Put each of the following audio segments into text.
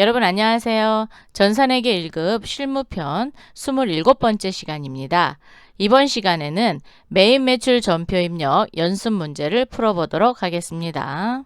여러분 안녕하세요. 전산회계 1급 실무편 27번째 시간입니다. 이번 시간에는 메인 매출 전표 입력 연습 문제를 풀어보도록 하겠습니다.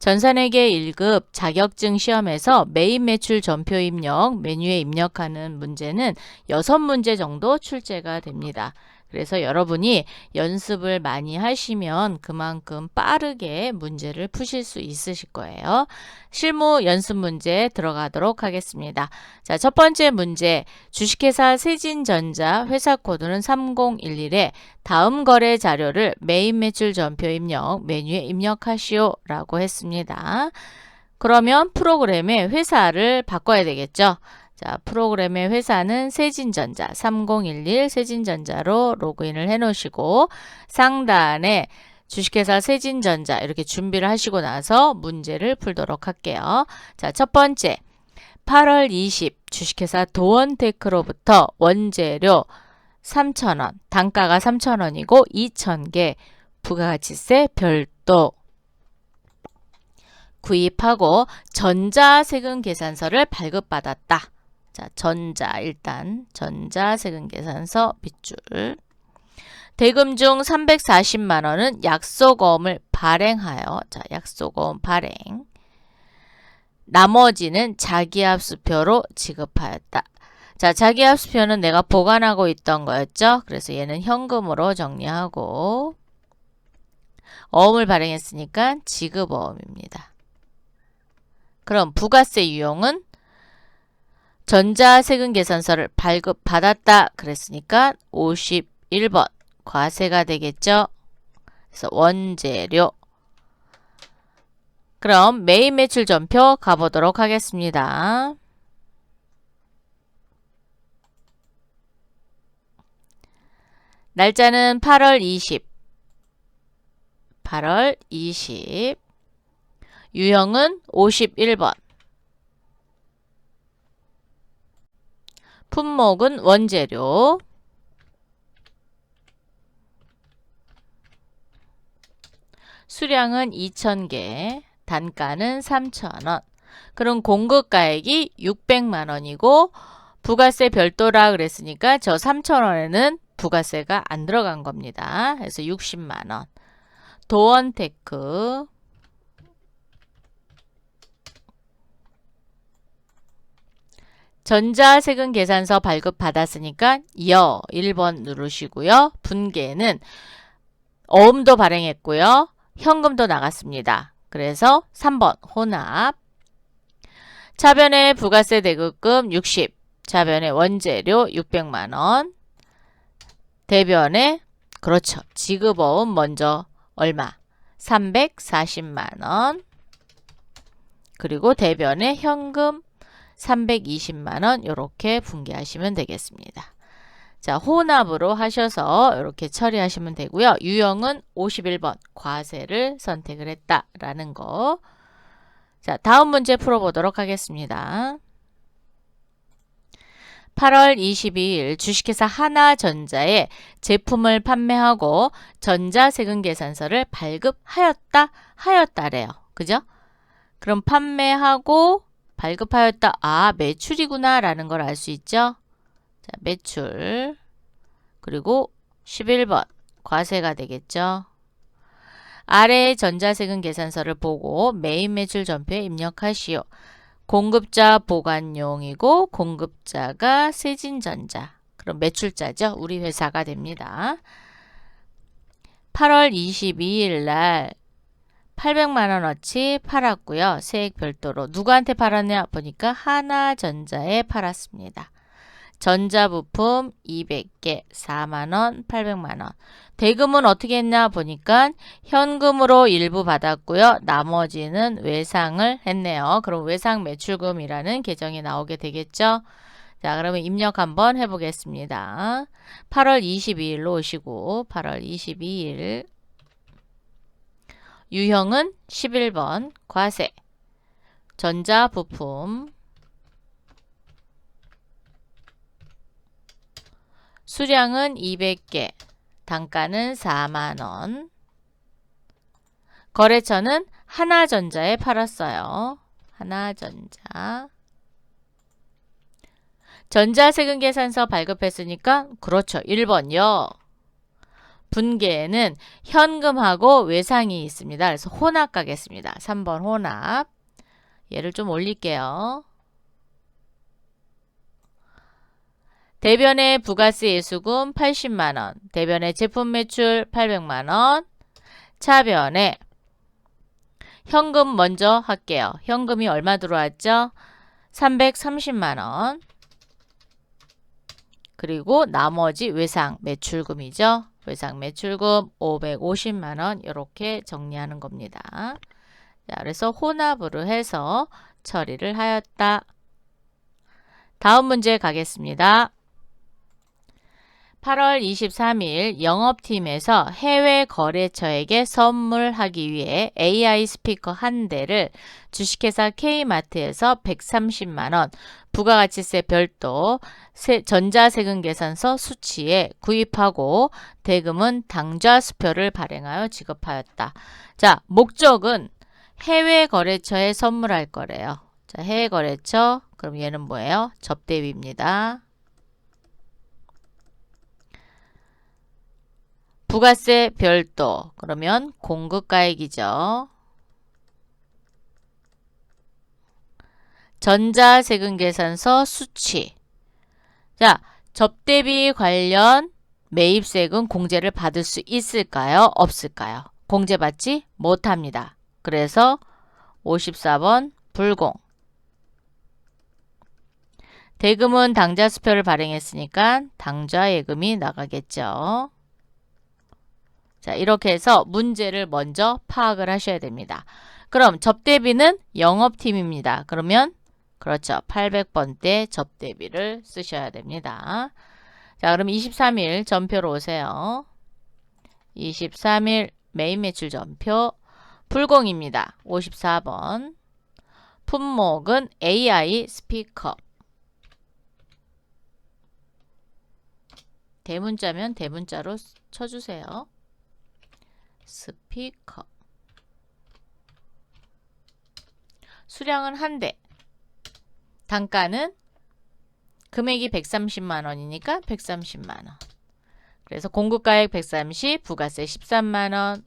전산회계 1급 자격증 시험에서 메인 매출 전표 입력 메뉴에 입력하는 문제는 6문제 정도 출제가 됩니다. 그래서 여러분이 연습을 많이 하시면 그만큼 빠르게 문제를 푸실 수 있으실 거예요. 실무 연습 문제 들어가도록 하겠습니다. 자, 첫 번째 문제. 주식회사 세진전자 회사 코드는 3011에 다음 거래 자료를 메인 매출 전표 입력 메뉴에 입력하시오 라고 했습니다. 그러면 프로그램의 회사를 바꿔야 되겠죠. 자, 프로그램의 회사는 세진전자 3011 세진전자로 로그인을 해 놓으시고 상단에 주식회사 세진전자 이렇게 준비를 하시고 나서 문제를 풀도록 할게요. 자, 첫 번째. 8월 20 주식회사 도원테크로부터 원재료 3,000원, 단가가 3,000원이고 2,000개 부가가치세 별도 구입하고 전자세금 계산서를 발급받았다. 자, 전자 일단 전자 세금 계산서 밑줄 대금 중 340만 원은 약속어음을 발행하여 자, 약속어음 발행 나머지는 자기합수표로 지급하였다. 자, 자기합수표는 내가 보관하고 있던 거였죠. 그래서 얘는 현금으로 정리하고 어음을 발행했으니까 지급어음입니다. 그럼 부가세 유형은 전자세금 계산서를 발급받았다 그랬으니까 51번 과세가 되겠죠. 그래서 원재료 그럼 메인 매출 전표 가보도록 하겠습니다. 날짜는 8월 20 8월 20 유형은 51번 품목은 원재료. 수량은 2,000개, 단가는 3,000원. 그럼 공급가액이 600만 원이고 부가세 별도라 그랬으니까 저 3,000원에는 부가세가 안 들어간 겁니다. 그래서 60만 원. 도원테크 전자세금 계산서 발급 받았으니까 여 1번 누르시고요. 분계는 어음도 발행했고요. 현금도 나갔습니다. 그래서 3번 혼합 차변의 부가세 대급금 60 차변의 원재료 600만원 대변의 그렇죠. 지급어음 먼저 얼마 340만원 그리고 대변의 현금 320만 원 이렇게 분개하시면 되겠습니다. 자, 혼합으로 하셔서 이렇게 처리하시면 되고요. 유형은 51번 과세를 선택을 했다라는 거. 자, 다음 문제 풀어보도록 하겠습니다. 8월 22일 주식회사 하나전자에 제품을 판매하고 전자세금 계산서를 발급하였다 하였다래요. 그죠? 그럼 판매하고 발급하였다. 아, 매출이구나 라는 걸 알 수 있죠. 자, 매출. 그리고 11번 과세가 되겠죠. 아래 전자세금 계산서를 보고 메인 매출 전표에 입력하시오. 공급자 보관용이고 공급자가 세진전자. 그럼 매출자죠. 우리 회사가 됩니다. 8월 22일 날 800만 원어치 팔았고요. 세액 별도로 누구한테 팔았냐 보니까 하나전자에 팔았습니다. 전자부품 200개 4만원 800만원 대금은 어떻게 했냐 보니까 현금으로 일부 받았고요. 나머지는 외상을 했네요. 그럼 외상 매출금이라는 계정이 나오게 되겠죠. 자 그러면 입력 한번 해보겠습니다. 8월 22일로 오시고 8월 22일 유형은 11번 과세 전자부품 수량은 200개 단가는 4만원 거래처는 하나전자에 팔았어요. 하나전자. 전자세금 계산서 발급했으니까 그렇죠. 1번요. 분계에는 현금하고 외상이 있습니다. 그래서 혼합 가겠습니다. 3번 혼합. 얘를 좀 올릴게요. 대변의 부가세 예수금 80만원, 대변의 제품 매출 800만원, 차변에 현금 먼저 할게요. 현금이 얼마 들어왔죠? 330만원. 그리고 나머지 외상 매출금이죠. 외상 매출금 550만 원 이렇게 정리하는 겁니다. 자, 그래서 혼합으로 해서 처리를 하였다. 다음 문제 가겠습니다. 8월 23일 영업팀에서 해외 거래처에게 선물하기 위해 AI 스피커 한 대를 주식회사 K마트에서 130만원, 부가가치세 별도 세- 전자세금 계산서 수치에 구입하고 대금은 당좌 수표를 발행하여 지급하였다. 자, 목적은 해외 거래처에 선물할 거래요. 자, 해외 거래처. 그럼 얘는 뭐예요? 접대비입니다. 부가세 별도. 그러면 공급가액이죠. 전자세금 계산서 수치. 자, 접대비 관련 매입세금 공제를 받을 수 있을까요? 없을까요? 공제받지 못합니다. 그래서 54번 불공. 대금은 당좌 수표를 발행했으니까 당좌 예금이 나가겠죠. 자, 이렇게 해서 문제를 먼저 파악을 하셔야 됩니다. 그럼 접대비는 영업팀입니다. 그러면 그렇죠. 800번대 접대비를 쓰셔야 됩니다. 자, 그럼 23일 전표로 오세요. 23일 메인 매출 전표 불공입니다. 54번. 품목은 AI 스피커. 대문자면 대문자로 쳐주세요. 스피커. 수량은 한 대. 단가는 금액이 130만 원이니까 130만 원. 그래서 공급가액 130, 부가세 13만 원.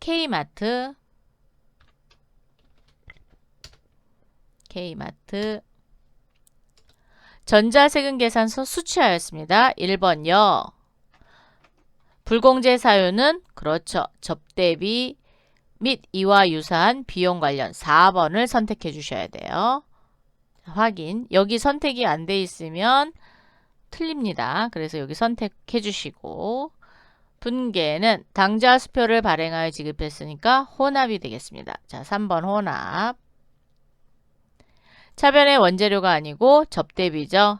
K마트 K마트 전자세금 계산서 수취하였습니다. 1번요. 불공제 사유는 그렇죠. 접대비 및 이와 유사한 비용 관련 4번을 선택해 주셔야 돼요. 확인. 여기 선택이 안 돼 있으면 틀립니다. 그래서 여기 선택해 주시고 분계는 당좌 수표를 발행하여 지급했으니까 혼합이 되겠습니다. 자, 3번 혼합. 차변의 원재료가 아니고 접대비죠.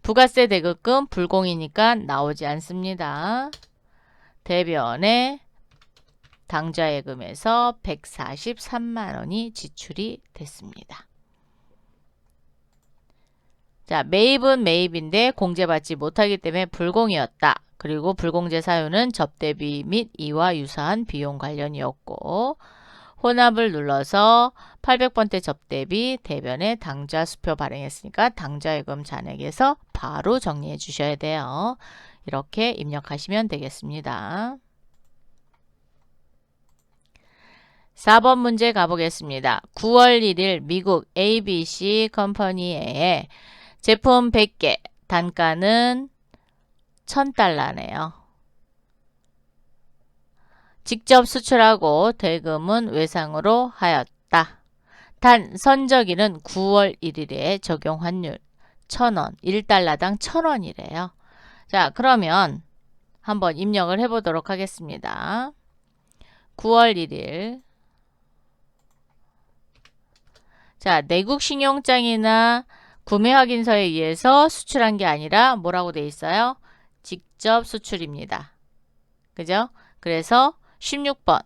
부가세 대급금 불공이니까 나오지 않습니다. 대변에 당좌예금에서 143만 원이 지출이 됐습니다. 자, 매입은 매입인데 공제받지 못하기 때문에 불공이었다. 그리고 불공제 사유는 접대비 및 이와 유사한 비용 관련이었고 혼합을 눌러서 800번대 접대비 대변에 당좌 수표 발행했으니까 당좌예금 잔액에서 바로 정리해 주셔야 돼요. 이렇게 입력하시면 되겠습니다. 4번 문제 가보겠습니다. 9월 1일 미국 ABC 컴퍼니에 제품 100개 단가는 1000달러네요. 직접 수출하고 대금은 외상으로 하였다. 단 선적일은 9월 1일에 적용 환율 1000원, 1달러당 1000원이래요. 자, 그러면 한번 입력을 해보도록 하겠습니다. 9월 1일 자, 내국 신용장이나 구매 확인서에 의해서 수출한 게 아니라 뭐라고 돼 있어요? 직접 수출입니다. 그죠? 그래서 16번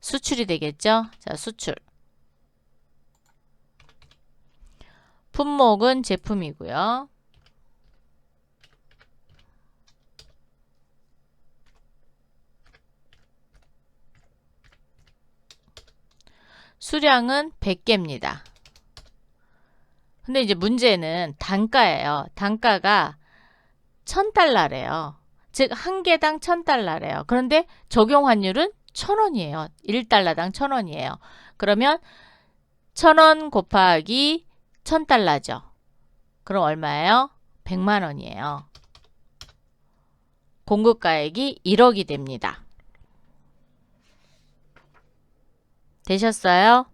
수출이 되겠죠? 자, 수출. 품목은 제품이고요. 수량은 100개입니다. 근데 이제 문제는 단가예요. 단가가 1000달러래요. 즉, 한 개당 1000달러래요. 그런데 적용 환율은 1000원이에요. 1달러당 1000원이에요. 그러면 1000원 곱하기 1000달러죠. 그럼 얼마예요? 100만 원이에요. 공급 가액이 1억이 됩니다. 되셨어요?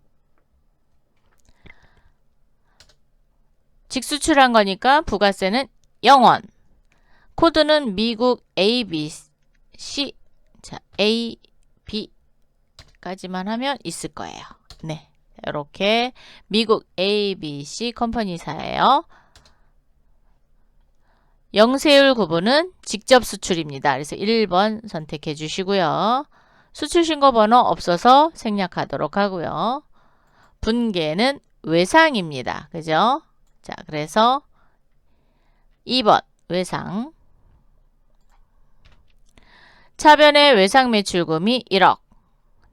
직수출한 거니까 부가세는 0원. 코드는 미국 A, B, C. 자, A, B까지만 하면 있을 거예요. 네. 이렇게 미국 A, B, C 컴퍼니사예요. 영세율 구분은 직접 수출입니다. 그래서 1번 선택해 주시고요. 수출 신고 번호 없어서 생략하도록 하고요. 분계는 외상입니다. 그죠? 자, 그래서 2번 외상. 차변의 외상 매출금이 1억,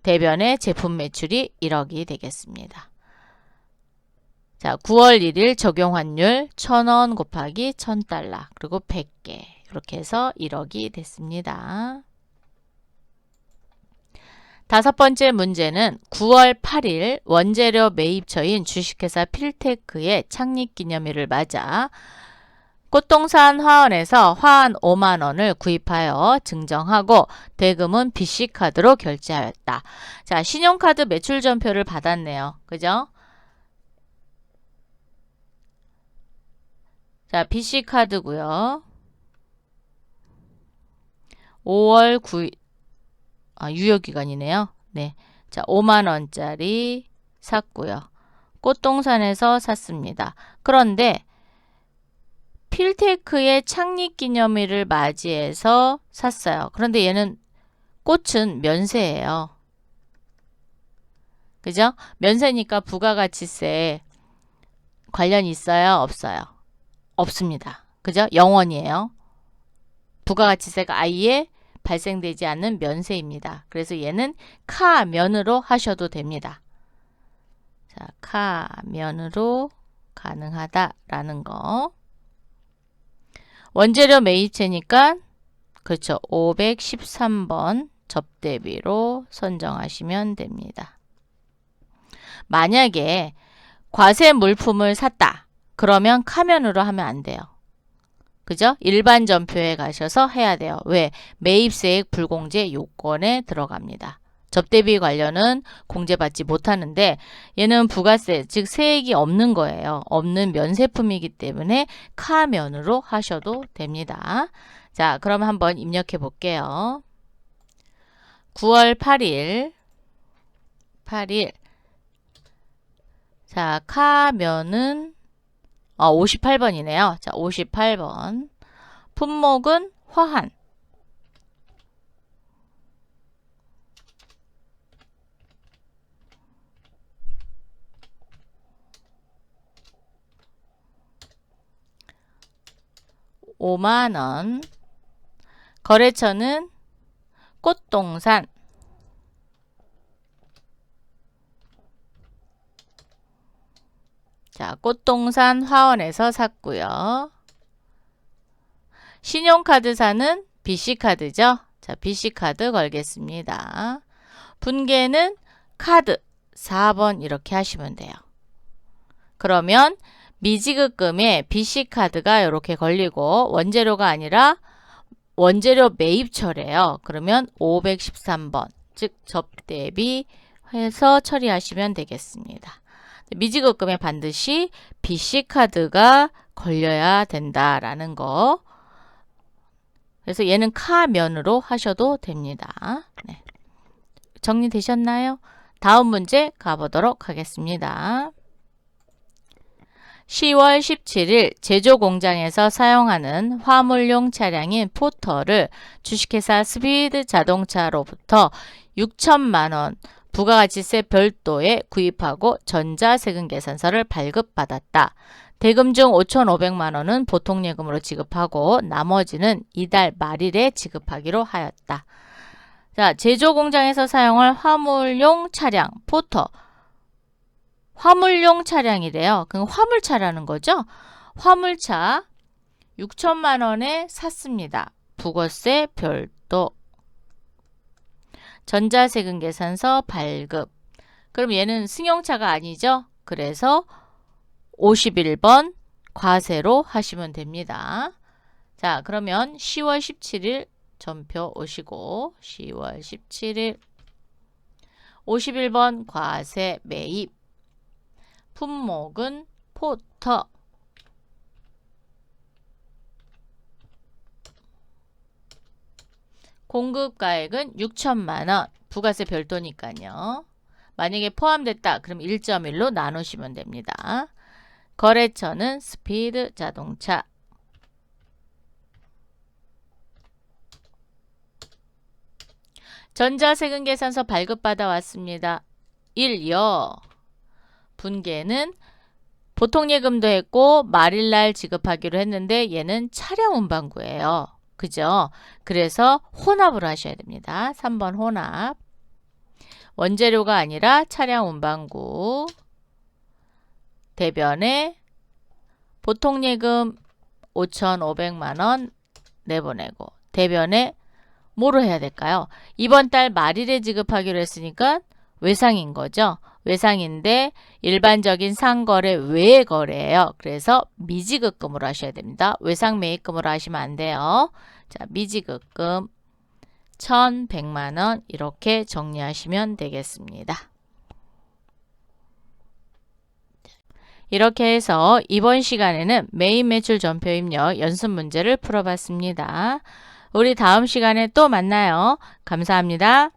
대변의 제품 매출이 1억이 되겠습니다. 자, 9월 1일 적용 환율 1000원 곱하기 1000달러 그리고 100개 이렇게 해서 1억이 됐습니다. 다섯 번째 문제는 9월 8일 원재료 매입처인 주식회사 필테크의 창립 기념일을 맞아 꽃동산 화원에서 화환 5만 원을 구입하여 증정하고 대금은 BC카드로 결제하였다. 자, 신용카드 매출 전표를 받았네요. 그죠? 자, BC카드고요. 5월 9일 아, 유효기간이네요. 네. 자, 5만원짜리 샀고요. 꽃동산에서 샀습니다. 그런데 필테크의 창립 기념일을 맞이해서 샀어요. 그런데 얘는 꽃은 면세예요. 그죠? 면세니까 부가가치세 관련 있어요? 없어요? 없습니다. 그죠? 0원이에요. 부가가치세가 아예 발생되지 않는 면세입니다. 그래서 얘는 카면으로 하셔도 됩니다. 자, 카면으로 가능하다라는 거. 원재료 매입체니까 그렇죠. 513번 접대비로 선정하시면 됩니다. 만약에 과세 물품을 샀다. 그러면 카면으로 하면 안 돼요. 그죠? 일반 전표에 가셔서 해야 돼요. 왜? 매입세액 불공제 요건에 들어갑니다. 접대비 관련은 공제받지 못하는데 얘는 부가세, 즉 세액이 없는 거예요. 없는 면세품이기 때문에 카면으로 하셔도 됩니다. 자, 그럼 한번 입력해 볼게요. 9월 8일 8일 자, 카면은 어, 58번이네요. 자, 58번. 품목은 화한. 오만 원. 거래처는 꽃동산. 자, 꽃동산 화원에서 샀고요. 신용카드사는 BC카드죠. 자, BC카드 걸겠습니다. 분계는 카드 4번 이렇게 하시면 돼요. 그러면 미지급금에 BC카드가 이렇게 걸리고 원재료가 아니라 원재료 매입처래요. 그러면 513번 즉 접대비 해서 처리하시면 되겠습니다. 미지급금에 반드시 BC카드가 걸려야 된다라는 거. 그래서 얘는 카면으로 하셔도 됩니다. 네. 정리되셨나요? 다음 문제 가보도록 하겠습니다. 10월 17일 제조 공장에서 사용하는 화물용 차량인 포터를 주식회사 스피드 자동차로부터 6천만 원 부가가치세 별도에 구입하고 전자세금 계산서를 발급받았다. 대금 중 5,500만 원은 보통 예금으로 지급하고 나머지는 이달 말일에 지급하기로 하였다. 자, 제조 공장에서 사용할 화물용 차량 포터 화물용 차량이래요. 그럼 화물차라는 거죠. 화물차 6천만 원에 샀습니다. 부가세 별도. 전자세금 계산서 발급. 그럼 얘는 승용차가 아니죠? 그래서 51번 과세로 하시면 됩니다. 자, 그러면 10월 17일 전표 오시고 10월 17일 51번 과세 매입 품목은 포터 공급가액은 6천만 원 부가세 별도니까요. 만약에 포함됐다 그럼 1.1로 나누시면 됩니다. 거래처는 스피드 자동차 전자세금 계산서 발급받아 왔습니다. 1여 분계는 보통 예금도 했고 말일날 지급하기로 했는데 얘는 차량 운반구예요. 그죠? 그래서 혼합을 하셔야 됩니다. 3번 혼합. 원재료가 아니라 차량 운반구. 대변에 보통 예금 5,500만 원 내보내고 대변에 뭐로 해야 될까요? 이번 달 말일에 지급하기로 했으니까 외상인 거죠. 외상인데 일반적인 상거래 외의 거래예요. 그래서 미지급금으로 하셔야 됩니다. 외상 매입금으로 하시면 안 돼요. 자, 미지급금 1,100만 원 이렇게 정리하시면 되겠습니다. 이렇게 해서 이번 시간에는 메인 매출 전표 입력 연습 문제를 풀어봤습니다. 우리 다음 시간에 또 만나요. 감사합니다.